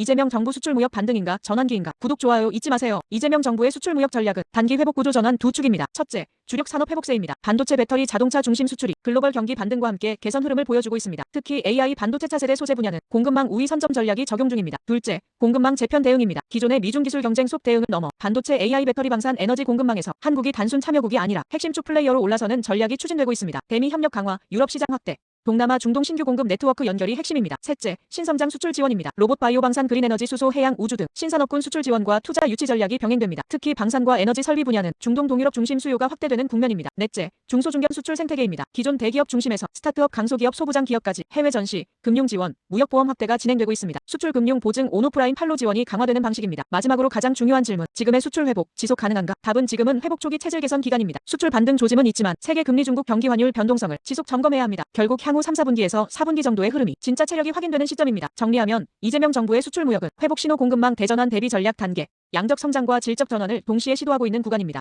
이재명 정부 수출 무역 반등인가 전환기인가 구독 좋아요 잊지 마세요. 이재명 정부의 수출 무역 전략은 단기 회복 구조 전환 두 축입니다. 첫째, 주력 산업 회복세입니다. 반도체 배터리 자동차 중심 수출이 글로벌 경기 반등과 함께 개선 흐름을 보여주고 있습니다. 특히 AI 반도체 차세대 소재 분야는 공급망 우위 선점 전략이 적용 중입니다. 둘째, 공급망 재편 대응입니다. 기존의 미중 기술 경쟁 속 대응을 넘어 반도체 AI 배터리 방산 에너지 공급망에서 한국이 단순 참여국이 아니라 핵심 축 플레이어로 올라서는 전략이 추진되고 있습니다. 대미 협력 강화, 유럽 시장 확대, 동남아 중동 신규 공급 네트워크 연결이 핵심입니다. 셋째, 신성장 수출 지원입니다. 로봇 바이오 방산 그린 에너지 수소 해양 우주 등 신산업군 수출 지원과 투자 유치 전략이 병행됩니다. 특히 방산과 에너지 설비 분야는 중동 동유럽 중심 수요가 확대되는 국면입니다. 넷째, 중소중견 수출 생태계입니다. 기존 대기업 중심에서 스타트업 강소기업 소부장 기업까지 해외 전시, 금융 지원, 무역 보험 확대가 진행되고 있습니다. 수출 금융 보증 온오프라인 팔로 지원이 강화되는 방식입니다. 마지막으로 가장 중요한 질문, 지금의 수출 회복 지속 가능한가? 답은 지금은 회복 초기 체질 개선 기간입니다. 수출 반등 조짐은 있지만 세계 금리 중국 경기 환율 변동성을 지속 점검해야 합니다. 결국 향후 3, 4분기에서 4분기 정도의 흐름이 진짜 체력이 확인되는 시점입니다. 정리하면 이재명 정부의 수출 무역은 회복 신호 공급망 대전환 대비 전략 단계, 양적 성장과 질적 전환을 동시에 시도하고 있는 구간입니다.